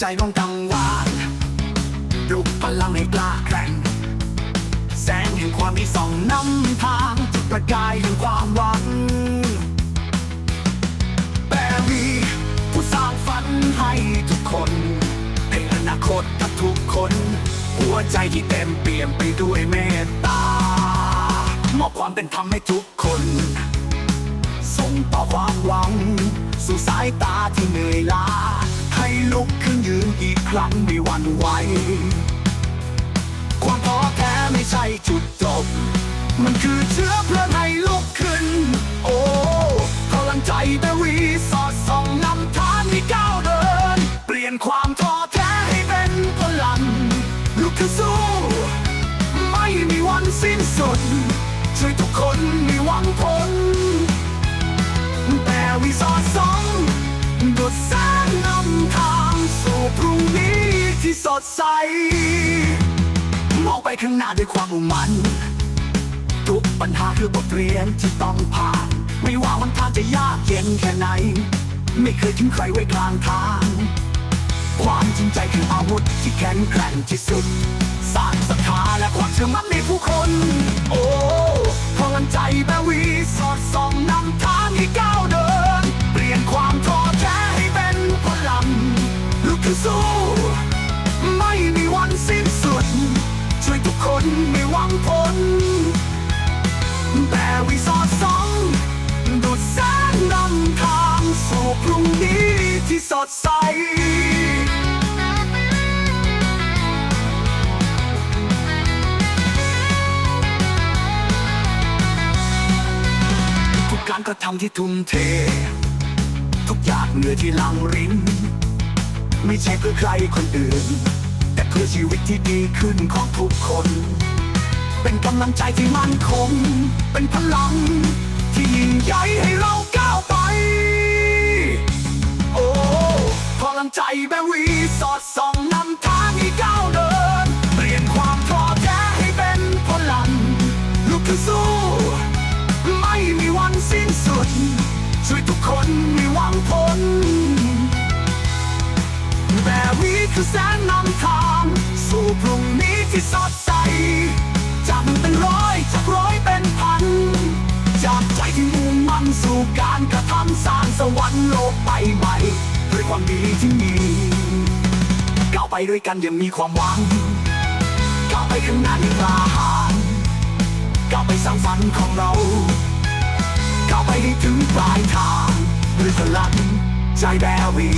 ใจร้องกังวานปลุพลังให้กล้าแกร่งแสงแห่งความมีส่องนำทางจุดประกายแห่งความหวังแบรี่ผู้สร้างฝันให้ทุกคนให้อนาคตกับทุกคน หัวใจที่เต็มเปี่ยมไปด้วยเมตตามอบความเป็นธรรมให้ทุกคน ส่งต่อความหวัง สู่สายตา ครั้งไม่หวั่นไหว ความท้อแท้ไม่ใช่จุดจบ มันคือเชื้อเพลิงให้ลุกขึ้น โอ้พลังใจแบวีสอดส่องนำทางให้ก้าวเดิน เปลี่ยนความท้อแท้ให้เป็นพลัง ลุกขึ้นสู้ ไม่มีวันสิ้นสุด ช่วยทุกคนมีหวังผล ดใส มองไปข้างหน้าด้วยความมุ่งมั่น ทุกปัญหาคือบทเรียนที่ต้องผ่าน ไม่ว่าวันทางจะยากเย็นแค่ไหน ไม่เคยทิ้งใครไว้กลางทาง ความจริงใจคืออาวุธที่แข็งแกร่งที่สุด สร้างศรัทธาและความเชื่อมั่นในผู้คน โอ้ พรุ่งนี้ที่สดใส ทุกการกระทำที่ทุ่มเท ทุกอย่างเหนื่อยที่หลังรินไม่ใช่เพื่อใครคนอื่น แต่เพื่อชีวิตที่ดีขึ้นของทุกคน เป็นกำลังใจที่มั่นคง เป็นพลัง ที่ยิ่งใหญ่ให้เราก้าวไป งใจแบบวีสอดส่องนำทางให้ก้าวเดิน เปลี่ยนความท้อแท้ให้เป็นพลัง ลุกขึ้นสู้ ไม่มีวันสิ้นสุด ช่วยทุกคนมีหวังผลแบบนี้คือแสงนำทาง สู่พรุ่งนี้ที่สดใสจากหนึ่งเป็นร้อยจากร้อยเป็นพัน จากใจที่มุ่งมั่นสู่การกระทำสร้างสวรรค์โลกใบใหม่ ด้วยความดีที่มีก้าวไปด้วยกันยังมีความหวังก้าวไปข้างหน้าอย่างกล้าหาญก้าวไปสร้างฝันของเราก้าวไปให้ถึงปลายทางด้วยพลังใจแบวี